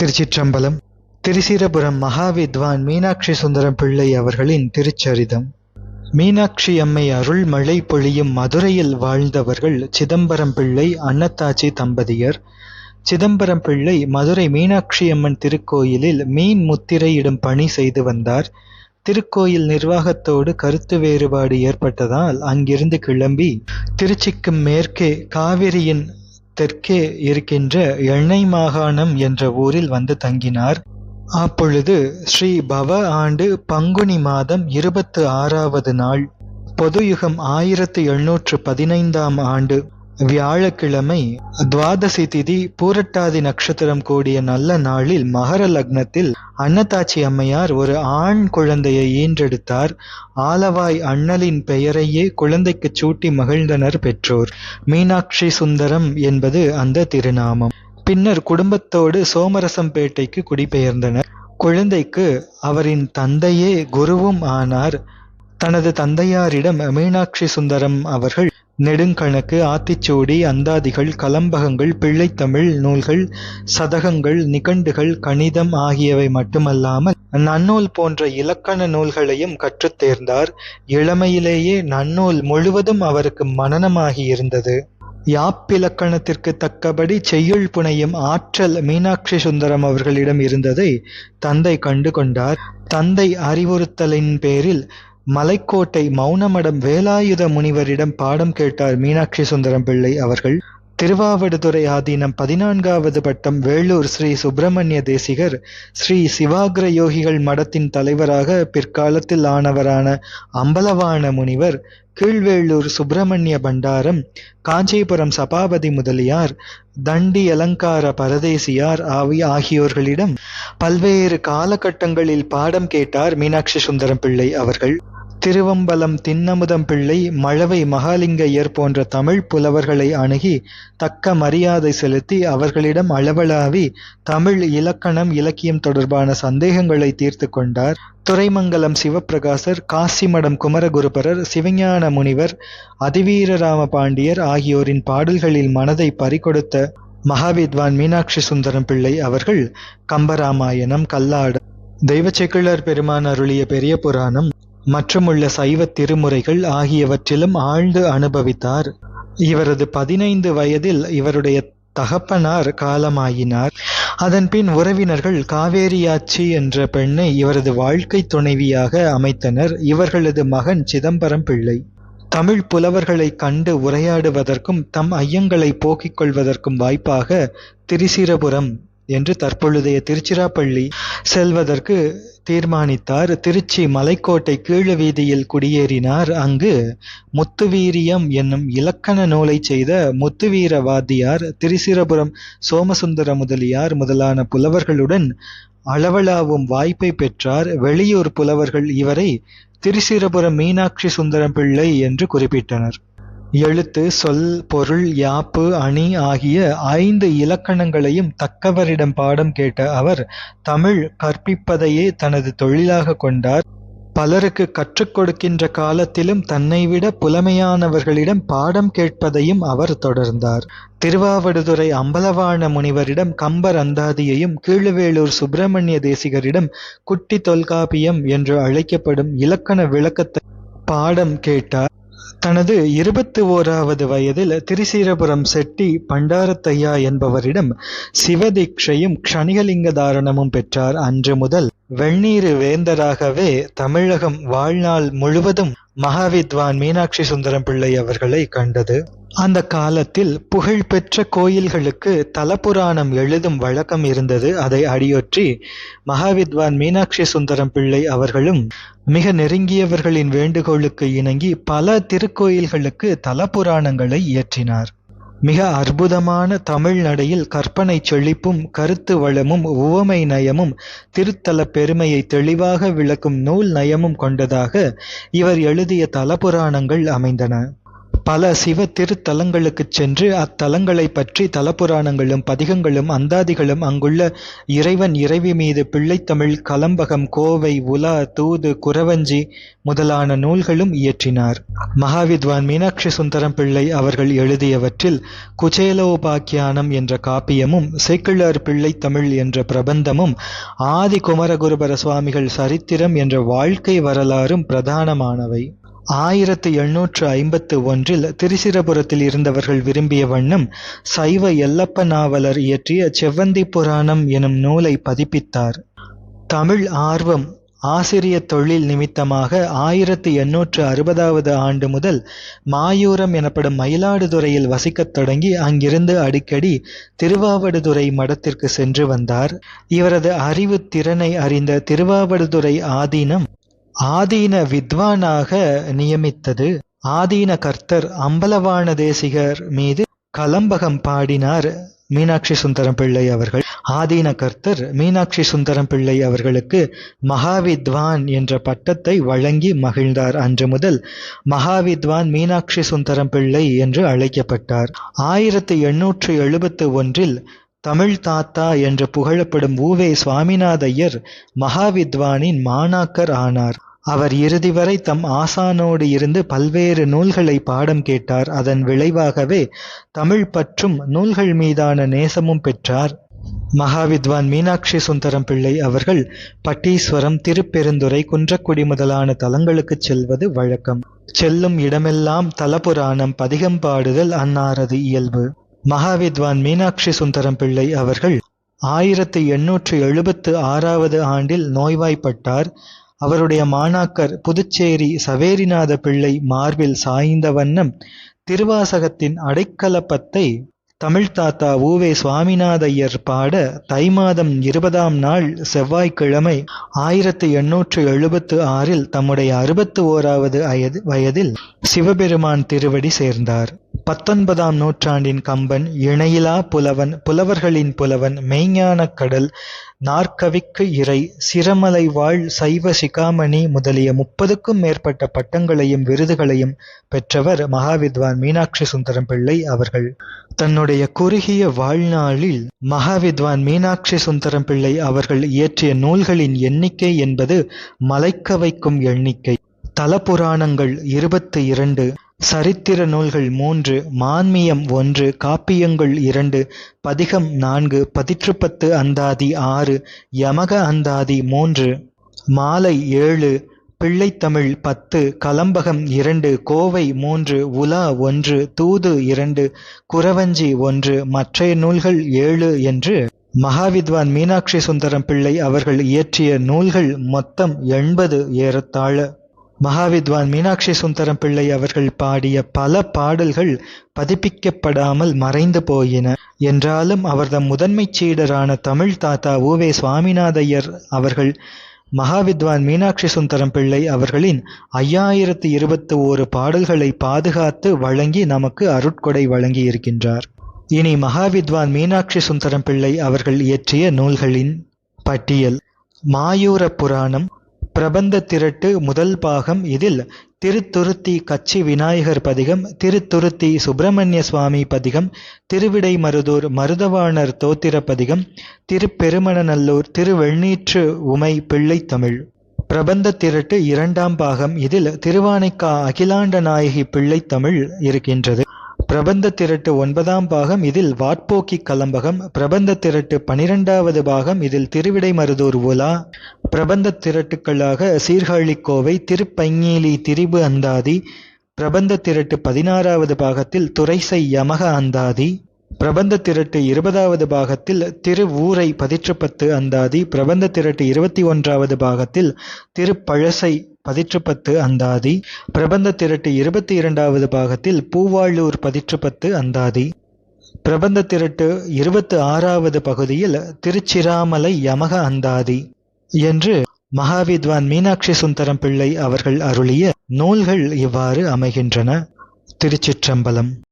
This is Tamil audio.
திருச்சிற்றம்பலம் திருச்சிரபுரம் மகாவித்வான் மீனாட்சி சுந்தரம் பிள்ளை அவர்களின் திருச்சரிதம். மீனாட்சி அம்மை அருள் மழை பொழியும் மதுரையில் வாழ்ந்தவர்கள் சிதம்பரம் பிள்ளை அன்னத்தாச்சி தம்பதியர். சிதம்பரம் பிள்ளை மதுரை மீனாட்சி அம்மன் திருக்கோயிலில் மீன் முத்திரையிடும் பணி செய்து வந்தார். திருக்கோயில் நிர்வாகத்தோடு கருத்து வேறுபாடு ஏற்பட்டதால் அங்கிருந்து கிளம்பி திருச்சிக்கு மேற்கே காவிரியின் தெற்கே இருக்கின்ற எண்ணெய் மாகாணம் என்ற ஊரில் வந்து தங்கினார். அப்பொழுது ஸ்ரீ பவ ஆண்டு பங்குனி மாதம் இருபத்து ஆறாவது நாள் பொதுயுகம் ஆயிரத்து எழுநூற்று பதினைந்தாம் ஆண்டு வியாழக்கிழமை துவாதசி திதி பூரட்டாதி நட்சத்திரம் கூடிய நல்ல நாளில் மகர லக்னத்தில் அன்னதாச்சி அம்மையார் ஒரு ஆண் குழந்தையை ஈன்றெடுத்தார். ஆலவாய் அண்ணலின் பெயரையே குழந்தைக்கு சூட்டி மகிழ்ந்தனர் பெற்றோர். மீனாட்சி சுந்தரம் என்பது அந்த திருநாமம். பின்னர் குடும்பத்தோடு சோமரசம்பேட்டைக்கு குடிபெயர்ந்தனர். குழந்தைக்கு அவரின் தந்தையே குருவும் ஆனார். தனது தந்தையாரிடம் மீனாட்சி சுந்தரம் அவர்கள் நெடுங்கணக்கு ஆத்திச்சூடி அந்தாதிகள் கலம்பகங்கள் பிள்ளைத்தமிழ் நூல்கள் சதகங்கள் நிகண்டுகள் கணிதம் ஆகியவை மட்டுமல்லாமல் நன்னூல் போன்ற இலக்கண நூல்களையும் கற்றுத் தேர்ந்தார். இளமையிலேயே நன்னூல் முழுவதும் அவருக்கு மனநமாகி இருந்தது. யாப்பிலக்கணத்திற்கு தக்கபடி செய்யுள் புனையும் ஆற்றல் மீனாட்சி சுந்தரம் அவர்களிடம் இருந்ததை தந்தை கண்டு கொண்டார். தந்தை அறிவுறுத்தலின் பேரில் மலைக்கோட்டை மௌனமடம் வேலாயுத முனிவரிடம் பாடம் கேட்டார் மீனாட்சி சுந்தரம் பிள்ளை அவர்கள். திருவாவடுதுறை ஆதீனம் பதினான்காவது பட்டம் வேலூர் ஸ்ரீ சுப்பிரமணிய தேசிகர் ஸ்ரீ சிவாகிர யோகிகள் மடத்தின் தலைவராக பிற்காலத்தில் ஆனவரான அம்பலவான முனிவர் கீழ்வேளூர் சுப்பிரமணிய பண்டாரம் காஞ்சிபுரம் சபாபதி முதலியார் தண்டி அலங்கார பரதேசியார் ஆவி ஆகியோர்களிடம் பல்வேறு காலகட்டங்களில் பாடம் கேட்டார் மீனாட்சி சுந்தரம் பிள்ளை அவர்கள். திருவம்பலம் தின்னமுதம் பிள்ளை மழவை மகாலிங்கையர் போன்ற தமிழ் புலவர்களை அணுகி தக்க மரியாதை செலுத்தி அவர்களிடம் அளவலாவி தமிழ் இலக்கணம் இலக்கியம் தொடர்பான சந்தேகங்களை தீர்த்து கொண்டார். துறைமங்கலம் சிவப்பிரகாசர் காசிமடம் குமரகுருபரர் சிவஞான முனிவர் அதிவீரராம பாண்டியர் ஆகியோரின் பாடல்களில் மனதை பறிகொடுத்த மகாவித்வான் மீனாட்சி சுந்தரம் பிள்ளை அவர்கள் கம்பராமாயணம் கல்லாடு தெய்வ பெருமான் அருளிய பெரிய புராணம் மற்றுமுள்ள சைவ திருமுறைகள் ஆகியவற்றிலும் ஆழ்ந்து அனுபவித்தார். இவரது பதினைந்து வயதில் இவருடைய தகப்பனார் காலமாயினார். அதன்பின் உறவினர்கள் காவேரியாச்சி என்ற பெண்ணை இவரது வாழ்க்கை துணைவியாக அமைத்தனர். இவர்களது மகன் சிதம்பரம் பிள்ளை. தமிழ் புலவர்களை கண்டு உரையாடுவதற்கும் தம் ஐயங்களை போக்கிக் கொள்வதற்கும் வாய்ப்பாக திரிசிரபுரம் என்று தற்பொழுதைய திருச்சிராப்பள்ளி செல்வதற்கு தீர்மானித்தார். திருச்சி மலைக்கோட்டை கீழ வீதியில் குடியேறினார். அங்கு முத்துவீரியம் என்னும் இலக்கண நூலை செய்த முத்துவீர வாத்தியார் திரிசிரபுரம் சோமசுந்தர முதலியார் முதலான புலவர்களுடன் அளவலாவும் வாய்ப்பை பெற்றார். வெளியூர் புலவர்கள் இவரை திருச்சிரபுரம் மீனாட்சி சுந்தரம் பிள்ளை என்று குறிப்பிட்டனர். எழுத்து சொல் பொருள் யாப்பு அணி ஆகிய ஐந்து இலக்கணங்களையும் தக்கவரிடம் பாடம் கேட்ட அவர் தமிழ் கற்பிப்பதையே தனது தொழிலாக கொண்டார். பலருக்கு கற்றுக் கொடுக்கின்ற காலத்திலும் தன்னைவிட புலமையானவர்களிடம் பாடம் கேட்பதையும் அவர் தொடர்ந்தார். திருவாவடுதுறை அம்பலவாண முனிவரிடம் கம்பர் அந்தாதியையும் கீழவேளூர் சுப்பிரமணிய தேசிகரிடம் குட்டி தொல்காப்பியம் என்று அழைக்கப்படும் இலக்கண விளக்கத்தை பாடம் கேட்டார். தனது இருபத்தி ஓராவது வயதில் திருசீரபுரம் செட்டி பண்டாரத்தையா என்பவரிடம் சிவதீட்சையும் க்ஷணிகலிங்க தாரணமும் பெற்றார். அன்று முதல் வெண்ணீரு வேந்தராகவே தமிழகம் வாழ்நாள் முழுவதும் மகாவித்வான் மீனாட்சி சுந்தரம் பிள்ளை அவர்களை கண்டது. அந்த காலத்தில் புகழ்பெற்ற கோயில்களுக்கு தலபுராணம் எழுதும் வழக்கம் இருந்தது. அதை அடியொற்றி மகாவித்வான் மீனாட்சி சுந்தரம் பிள்ளை அவர்களும் மிக நெருங்கியவர்களின் வேண்டுகோளுக்கு இணங்கி பல திருக்கோயில்களுக்கு தலபுராணங்களை இயற்றினார். மிக அற்புதமான தமிழ் நடையில் கற்பனை செழிப்பும் கருத்து வளமும் உவமை நயமும் திருத்தல பெருமையை தெளிவாக விளக்கும் நூல் நயமும் கொண்டதாக இவர் எழுதிய தலபுராணங்கள் அமைந்தன. பல சிவ திருத்தலங்களுக்குச் சென்று அத்தலங்களைப் பற்றி தலபுராணங்களும் பதிகங்களும் அந்தாதிகளும் அங்குள்ள இறைவன் இறைவி மீது பிள்ளைத்தமிழ் கலம்பகம் கோவை உலா தூது குறவஞ்சி முதலான நூல்களும் இயற்றினார். மகாவித்வான் மீனாட்சி சுந்தரம் பிள்ளை அவர்கள் எழுதியவற்றில் குச்சேலோபாக்கியானம் என்ற காப்பியமும் சேக்கிழார் பிள்ளைத்தமிழ் என்ற பிரபந்தமும் ஆதி குமரகுருபர சுவாமிகள் சரித்திரம் என்ற வாழ்க்கை வரலாறும் பிரதானமானவை. ஆயிரத்து எண்ணூற்று ஐம்பத்து ஒன்றில் திருச்சிரபுரத்தில் இருந்தவர்கள் விரும்பிய வண்ணம் சைவ எல்லப்ப நாவலர் இயற்றிய செவ்வந்தி புராணம் எனும் நூலை பதிப்பித்தார். தமிழ் ஆர்வம் ஆசிரிய தொழில் நிமித்தமாக ஆயிரத்து எண்ணூற்று அறுபதாவது ஆண்டு முதல் மாயூரம் எனப்படும் மயிலாடுதுறையில் வசிக்கத் தொடங்கி அங்கிருந்து அடிக்கடி திருவாவடுதுறை மடத்திற்கு சென்று வந்தார். இவரது அறிவு திறனை அறிந்த திருவாவடுதுறை ஆதீனம் ஆதீன வித்வானாக நியமித்தது. ஆதீன கர்த்தர் அம்பலவாண தேசிகர் மீது கலம்பகம் பாடினார் மீனாட்சி சுந்தரம் பிள்ளை அவர்கள். ஆதீன கர்த்தர் மீனாட்சி சுந்தரம் பிள்ளை அவர்களுக்கு மகாவித்வான் என்ற பட்டத்தை வழங்கி மகிழ்ந்தார். அன்று முதல் மகாவித்வான் மீனாட்சி சுந்தரம் பிள்ளை என்று அழைக்கப்பட்டார். ஆயிரத்தி எண்ணூற்று எழுபத்து ஒன்றில் தமிழ் தாத்தா என்று புகழப்படும் ஊவே சுவாமிநாதையர் மகாவித்வானின் மாணாக்கர் ஆனார். அவர் இறுதி வரை தம் ஆசானோடு இருந்து பல்வேறு நூல்களை பாடம் கேட்டார். அதன் விளைவாகவே தமிழ் பற்றும் நூல்கள் மீதான நேசமும் பெற்றார். மகாவித்வான் மீனாட்சி சுந்தரம் பிள்ளை அவர்கள் பட்டீஸ்வரம் திருப்பெருந்துறை குன்றக்குடி முதலான தலங்களுக்குச் செல்வது வழக்கம். செல்லும் இடமெல்லாம் தலபுராணம் பதிகம் பாடுதல் அன்னாரது இயல்பு. மகாவித்வான் மீனாட்சி சுந்தரம் பிள்ளை அவர்கள் ஆயிரத்து எண்ணூற்று எழுபத்து ஆறாவது ஆண்டில் நோய்வாய்ப்பட்டார். அவருடைய மாணாக்கர் புதுச்சேரி சவேரிநாத பிள்ளை மார்பில் சாய்ந்த வண்ணம் திருவாசகத்தின் அடைக்கலப்பத்தை தமிழ் தாத்தா ஊவே சுவாமிநாதையர் பாட தை மாதம் இருபதாம் நாள் செவ்வாய்க்கிழமை ஆயிரத்து எண்ணூற்று எழுபத்து ஆறில் தம்முடைய அறுபத்து ஓராவது வயதில் சிவபெருமான் திருவடி சேர்ந்தார். பத்தொன்பதாம் நூற்றாண்டின் கம்பன் இணையிலா புலவன் புலவர்களின் புலவன் மெய்ஞான கடல் நாற்கவிக்கு இறை சிரமலை வாழ் சைவ சிகாமணி முதலிய முப்பதுக்கும் மேற்பட்ட பட்டங்களையும் விருதுகளையும் பெற்றவர் மகாவித்வான் மீனாட்சி சுந்தரம் பிள்ளை அவர்கள். தன்னுடைய குறுகிய வாழ்நாளில் மகாவித்வான் மீனாட்சி சுந்தரம் பிள்ளை அவர்கள் இயற்றிய நூல்களின் எண்ணிக்கை என்பது மலைக்க வைக்கும் எண்ணிக்கை. தலபுராணங்கள் இருபத்து இரண்டு சரித்திர நூல்கள் மூன்று மான்மியம் ஒன்று காப்பியங்கள் இரண்டு பதிகம் நான்கு பதிற்றுப்பத்து அந்தாதி ஆறு யமக அந்தாதி மூன்று மாலை ஏழு பிள்ளைத்தமிழ் பத்து கலம்பகம் இரண்டு கோவை மூன்று உலா ஒன்று தூது இரண்டு குறவஞ்சி ஒன்று மற்றைய நூல்கள் ஏழு என்று மகாவித்வான் மீனாட்சி சுந்தரம் பிள்ளை அவர்கள் இயற்றிய நூல்கள் மொத்தம் எண்பது ஏறத்தாழ. மகாவித்வான் மீனாட்சி சுந்தரம் பிள்ளை அவர்கள் பாடிய பல பாடல்கள் பதிப்பிக்கப்படாமல் மறைந்து போயின. என்றாலும் அவர்தம் முதன்மை சீடரான தமிழ் தாத்தா ஊவே சுவாமிநாதையர் அவர்கள் மகாவித்வான் மீனாட்சி சுந்தரம் பிள்ளை அவர்களின் ஐயாயிரத்து இருபத்து ஓரு பாடல்களை பாதுகாத்து வழங்கி நமக்கு அருட்கொடை வழங்கி இருக்கின்றார் இனி மகாவித்வான் மீனாட்சி சுந்தரம் பிள்ளை அவர்கள் இயற்றிய நூல்களின் பட்டியல். மாயூர புராணம் பிரபந்த திரட்டு முதல் பாகம் இதில் திருத்துருத்தி கச்சி விநாயகர் பதிகம் திருத்துருத்தி சுப்பிரமணிய சுவாமி பதிகம் திருவிடைமருதூர் மருதவாணர் தோத்திர பதிகம் திருப்பெருமணநல்லூர் திருவெண்ணீற்று உமை பிள்ளை தமிழ். பிரபந்த திரட்டு இரண்டாம் பாகம் இதில் திருவானைக்கா அகிலாண்ட நாயகி பிள்ளை தமிழ் இருக்கின்றது. பிரபந்த திரட்டு ஒன்பதாம் பாகம் இதில் வாட்போக்கி கலம்பகம். பிரபந்த திரட்டு பனிரெண்டாவது பாகம் இதில் திருவிடைமருதூர் உலா. பிரபந்த திரட்டுக்களாக சீர்காழிக்கோவை திருப்பைங்கேலி திரிபு அந்தாதி. பிரபந்த திரட்டு பதினாறாவது பாகத்தில் துரைசை யமக அந்தாதி. பிரபந்த திரட்டு இருபதாவது பாகத்தில் திரு ஊரை பதிற்றுப்பத்து அந்தாதி. பிரபந்த திரட்டு இருபத்தி ஒன்றாவது பாகத்தில் திருப்பழசை பதிற்றுப்பத்து அந்தாதி. பிரபந்த திரட்டு இருபத்தி இரண்டாவது பாகத்தில் பூவாளூர் பதிற்றுப்பத்து அந்தாதி. பிரபந்த திரட்டு இருபத்து ஆறாவது பகுதியில் திருச்சிராமலை யமக அந்தாதி. என்று மகாவித்வான் மீனாட்சி சுந்தரம் பிள்ளை அவர்கள் அருளிய நூல்கள் இவ்வாறு அமைகின்றன. திருச்சிற்றம்பலம்.